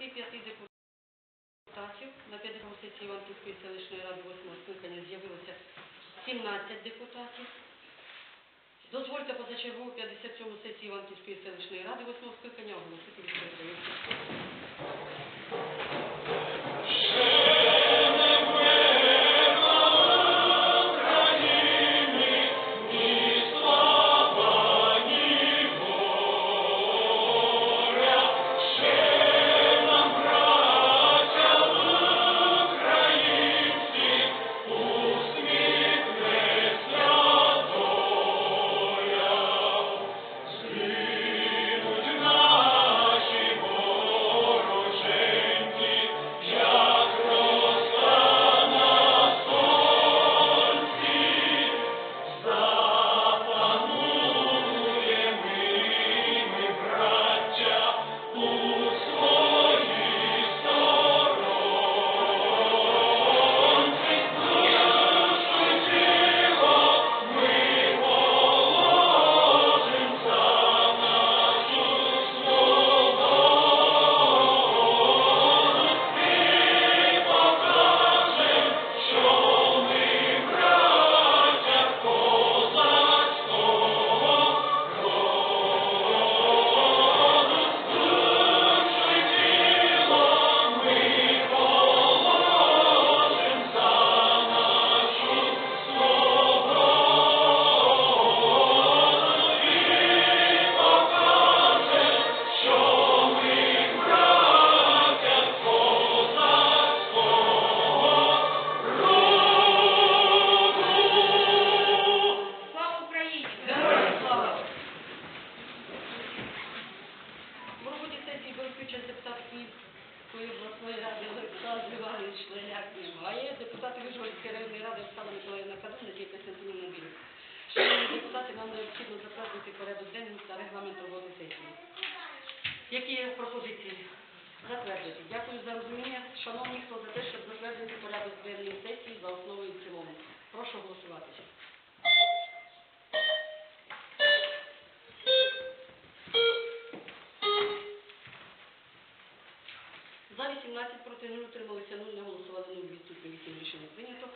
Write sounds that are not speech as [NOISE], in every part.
25 депутатів на 50 сесії Іванківської селищної ради 8 скликання з'явилося 17 депутатів. Дозвольте позачергову 57 сесії Іванківської селищної ради 8 скликання оголосити відкритою. Шленяк немає. Депутати Вижгородської районної ради Оксана Миколаївна Кадун, який Костянтинівна Мобіль. Шановні депутати, нам необхідно затвердити порядок денний та регламент роботи сесії. Які є пропозиції? Затвердити. Дякую за розуміння. Шановні, хто за те, щоб затвердити порядок денний сесії за основу і в цілому. Прошу голосувати. За 18 проти 0 утрималися 0, не голосували 0, відсутні 8 рішення прийнято.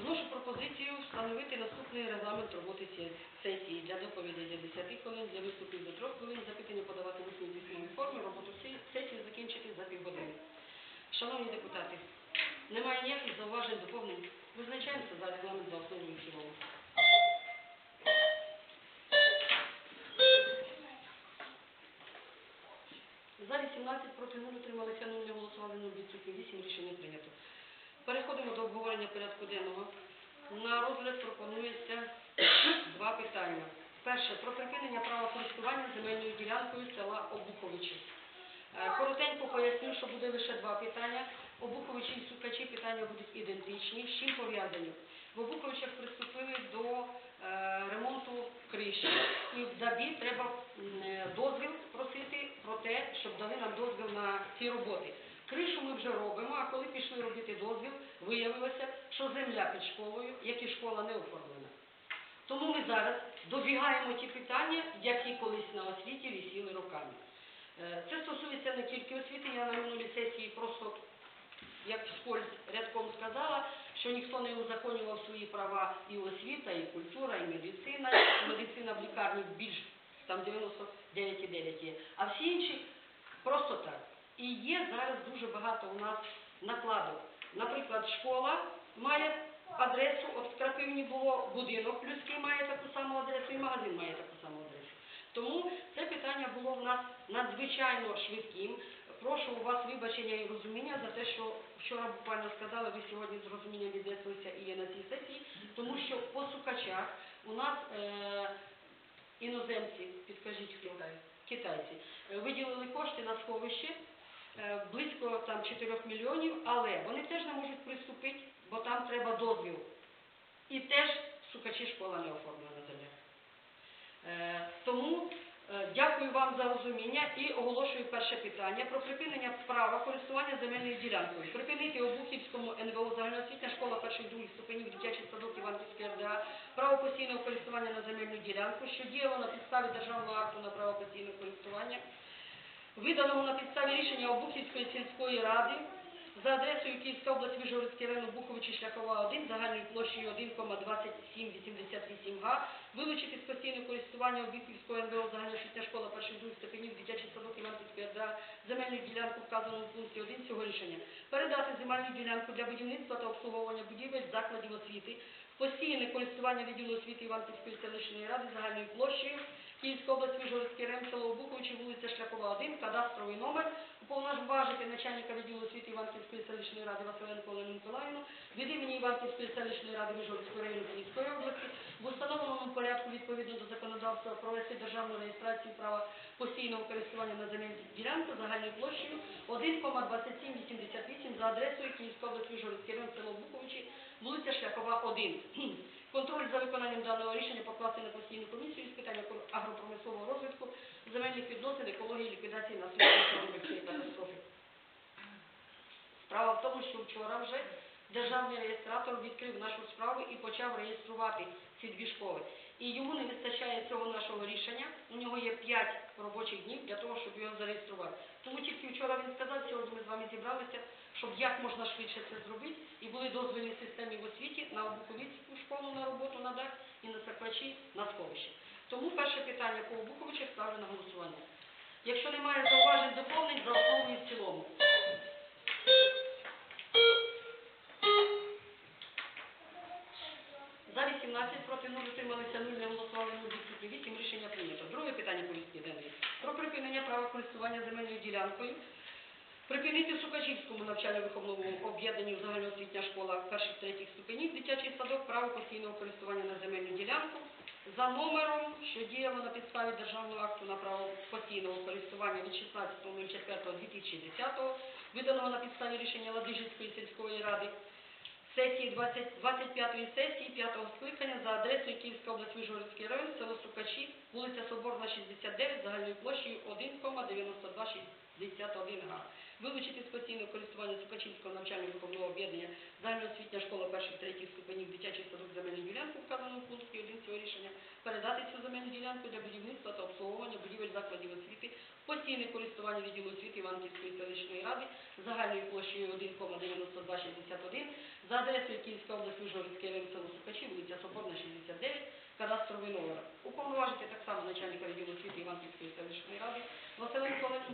Вношу пропозицію встановити наступний регламент роботи се- сесії для доповідей для 10 хвилин, для виступів до 3 хвилин, запитання подавати в усній письмовій формі, роботу сесії закінчити за півгодини. Шановні депутати, немає ніяких зауважень, доповнень. Визначаємося за регламент 17 проти 0, утрималися 0, не голосували 0, відсутні 8, рішення прийнято. Переходимо до обговорення порядку денного. На розгляд пропонується [COUGHS] два питання. Перше про припинення права користування земельною ділянкою села Обуховичі. Е, коротенько поясню, що буде лише два питання. Обуховичі і Сукачі питання будуть ідентичні. З чим пов'язані? В Обуховичах приступили до ремонту криші. І в ДАБІ треба е, дозвіл просити про те, щоб дали нам дозвіл на ці роботи. Кришу ми вже робимо, а коли пішли робити дозвіл, виявилося, що земля під школою, як і школа не оформлена. Тому ми зараз добігаємо ті питання, які колись на освіті висіли роками. Е, Це стосується не тільки освіти, я на минулій сесії просто як вскользь рядком сказала, що ніхто не узаконював свої права і освіта, і культура, і медицина, медицина в лікарні більш там 99,9 є, а всі інші просто так. І є зараз дуже багато у нас накладок. Наприклад, школа має адресу, от в Крапивні було будинок людський має таку саму адресу, і магазин має таку саму адресу. Тому це питання було в нас надзвичайно швидким. Прошу у вас вибачення і розуміння за те, що вчора буквально сказали, ви сьогодні з розумінням віднеслися і є на цій сесії, тому що по сукачах у нас е, іноземці, підкажіть хто китайці, е, виділили кошти на сховище е, близько там 4 мільйонів, але вони теж не можуть приступити, бо там треба дозвіл. І теж сукачі школа не оформлена земля. Е, Тому дякую вам за розуміння і оголошую перше питання про припинення права користування земельною ділянкою. Припинити Обухівському НВО загальноосвітня школа перших других ступенів дитячий садок Іванківської РДА право постійного користування на земельну ділянку, що діяло на підставі державного акту на право постійного користування виданого на підставі рішення Обухівської сільської ради за адресою Київська область, Вижгородський район, Буховичі, Шляхова 1, загальною площею 1,2788 га, вилучити з постійного користування Обухівського НВО загальноосвітня школа перших двох ступенів, дитячий садок Іванківської ОДА, земельну ділянку вказану в пункті 1 цього рішення, передати земельну ділянку для будівництва та обслуговування будівель закладів освіти, постійне користування відділу освіти Іванківської селищної ради загальною площею Київська область, Вижгородський район, село Обуховичі, вулиця Шляхова 1, кадастровий номер, уповноважити начальника відділу освіти Іванківської селищної ради Василенко Олену Миколаївну від імені Іванківської селищної ради Вижгородського району Київської області в установленому порядку відповідно до законодавства провести державну реєстрацію права постійного користування на земельну ділянку загальною площею 1,2788 за адресою Київська область, Вижгородський район, село Буховичі, вулиця Шляхова 1. Контроль за виконанням даного рішення покласти на постійну комісію з питань агропромислового розвитку, земельних відносин, екології, ліквідації наслідків Чорнобильської катастрофи. Справа в тому, що вчора вже державний реєстратор відкрив нашу справу і почав реєструвати ці школи. І йому не вистачає цього нашого рішення. У нього є 5 робочих днів для того, щоб його зареєструвати. Тому тільки вчора він сказав, сьогодні ми з вами зібралися, щоб як можна швидше це зробити, і були дозвільні системі в освіті на Обуховицьку школу на роботу на дах і на Саквачі на сховище. Тому перше питання по Обуховичах ставлю на голосування. Якщо немає зауважень доповнень, за основу і в цілому. За 18, проти 0, утрималися 0, не голосували 0, відсутні 8, рішення прийнято. Друге питання повістки денної. Про припинення права користування земельною ділянкою. Припинити в Сукачівському навчально-виховному об'єднанні загальноосвітня школа перших третіх ступенів, дитячий садок, право постійного користування на земельну ділянку за номером, що діяло на підставі державного акту на право постійного користування від 16.04.2010, виданого на підставі рішення Ладижинської сільської ради сесії 20, 25-ї сесії 5-го скликання за адресою Київська область Вижгородський район, село Сукачі, вулиця Соборна, 69, загальною площею 1,9261 га. Вилучити з користування Сукачівського навчально-виховного об'єднання загальноосвітня школа перших третіх ступенів дитячих садок земельну ділянку, вказану в пункті 1 цього рішення, передати цю земельну ділянку для будівництва та обслуговування будівель закладів освіти, постійне користування відділу освіти Іванківської селищної ради загальною площею 1,9261 за адресою Київська область, Вижгородський район, село Сукачі, вулиця Соборна, 69, кадастровий номер. Уповноважити так само начальника відділу освіти Іванківської селищної ради Василенко Олену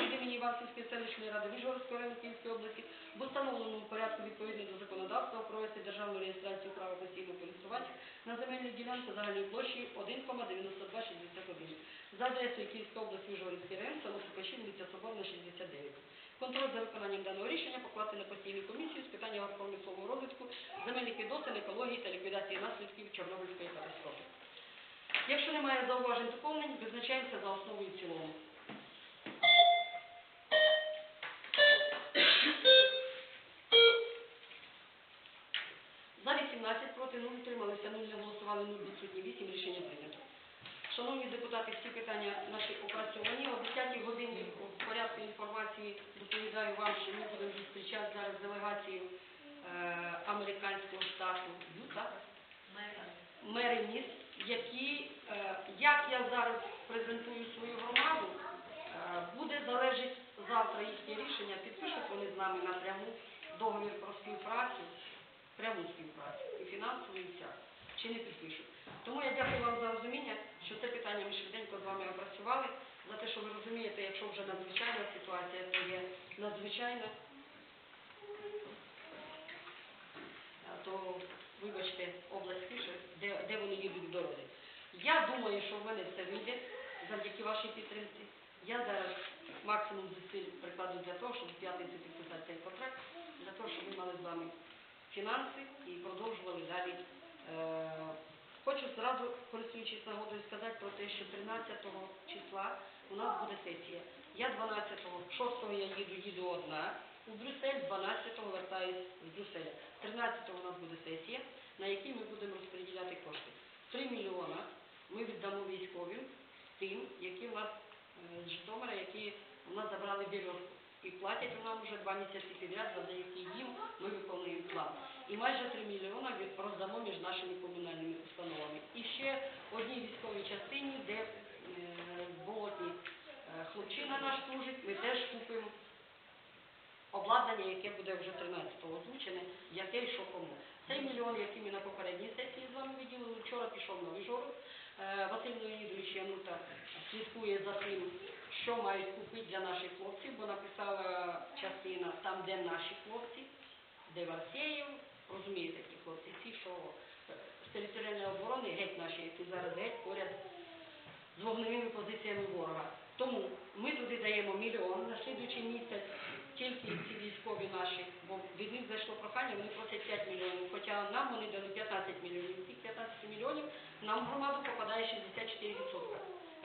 від імені Іванківської селищної ради Вижгородського району Київської області в установленому порядку відповідно до законодавства провести державну реєстрацію права постійного користування на земельну ділянку загальною площею 1,9261 за адресою Київська область, Вижгородський район, село Сукачі, вулиця Соборна, 69. Контроль за виконанням даного рішення покласти на постійну комісію з питань агропромислового розвитку, земельних відносин, екології та ліквідації наслідків Чорнобильської катастрофи. Якщо немає зауважень доповнень, визначаємося за основу і в цілому. За 18, проти 0, утрималися 0, не голосували 0, відсутні 8, рішення прийнято. Шановні депутати, всі питання наші опрацьовані. О 10 годині в порядку інформації доповідаю вам, що ми будемо зустрічати зараз делегацію е, американського штату Юта, мери міст, які, е, як я зараз презентую свою громаду, е, буде залежить завтра їхнє рішення, підпишуть вони з нами напряму договір про співпрацю, пряму співпрацю, і фінансову, і всяку, чи не підпишуть. Тому я дякую вам за розуміння, що це питання ми швиденько з вами опрацювали, за те, що ви розумієте, якщо вже надзвичайна ситуація, то є надзвичайна, то, вибачте, область пише, де, де вони їдуть в. Я думаю, що в мене все вийде завдяки вашій підтримці. Я зараз максимум зусиль прикладу для того, щоб в п'ятницю підписати цей контракт, для того, щоб ми мали з вами фінанси і продовжували далі. Е, Хочу зразу, користуючись нагодою, сказати про те, що 13 числа у нас буде сесія. Я 12-го, 6-го я їду, їду одна, у Брюссель, 12-го вертаюсь з Брюсселя. 13-го у нас буде сесія, на якій ми будемо розподіляти кошти. 3 мільйона ми віддамо військовим, тим, які в нас е, з Житомира, які у нас забрали бірьовку. І платять нам вже два місяці підряд, завдяки їм ми виконуємо план. І майже 3 мільйона роздамо між нашими комунальними установами. І ще одній військовій частині, де е, в Болотній е, хлопчина наш служить, ми теж купимо обладнання, яке буде вже 13-го озвучене, яке що кому. Цей мільйон, який ми на попередній сесії з вами виділили, вчора пішов новий жорок. Е, Василь Леонідович Янута слідкує за тим, що мають купити для наших хлопців, бо написала частина там, де наші хлопці, де Варсеєв, розумієте, ті хлопці, ці, що е, з територіальної оборони, геть наші, які зараз геть поряд з вогневими позиціями ворога. Тому ми туди даємо мільйон на слідуючий місяць, тільки ці військові наші, бо від них зайшло прохання, вони просять 5 мільйонів, хоча нам вони дали 15 мільйонів. З цих 15 мільйонів нам в громаду попадає 64%.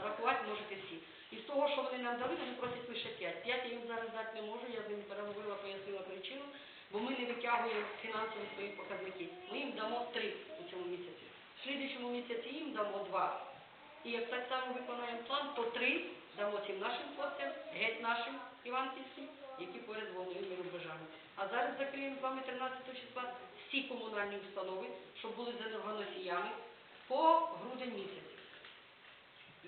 Рахувати можете всі. І з того, що вони нам дали, вони просять лише 5. 5 я їм зараз дати не можу, я з ними переговорила, пояснила причину, бо ми не витягуємо фінансові свої показники. Ми їм дамо 3 у цьому місяці. В слідуючому місяці їм дамо 2. І як так само виконуємо план, то три дамо цим нашим хлопцям, геть нашим іванківським, які поряд з вогневими рубежами. А зараз закриємо з вами 13 числа всі комунальні установи, щоб були з по грудень місяць.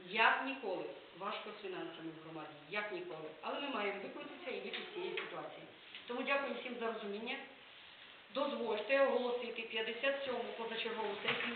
Як ніколи. Важко з фінансами в громаді, як ніколи. Але ми маємо викрутитися і вийти з цієї ситуації. Тому дякую всім за розуміння. Дозвольте оголосити 57-му позачергову сесію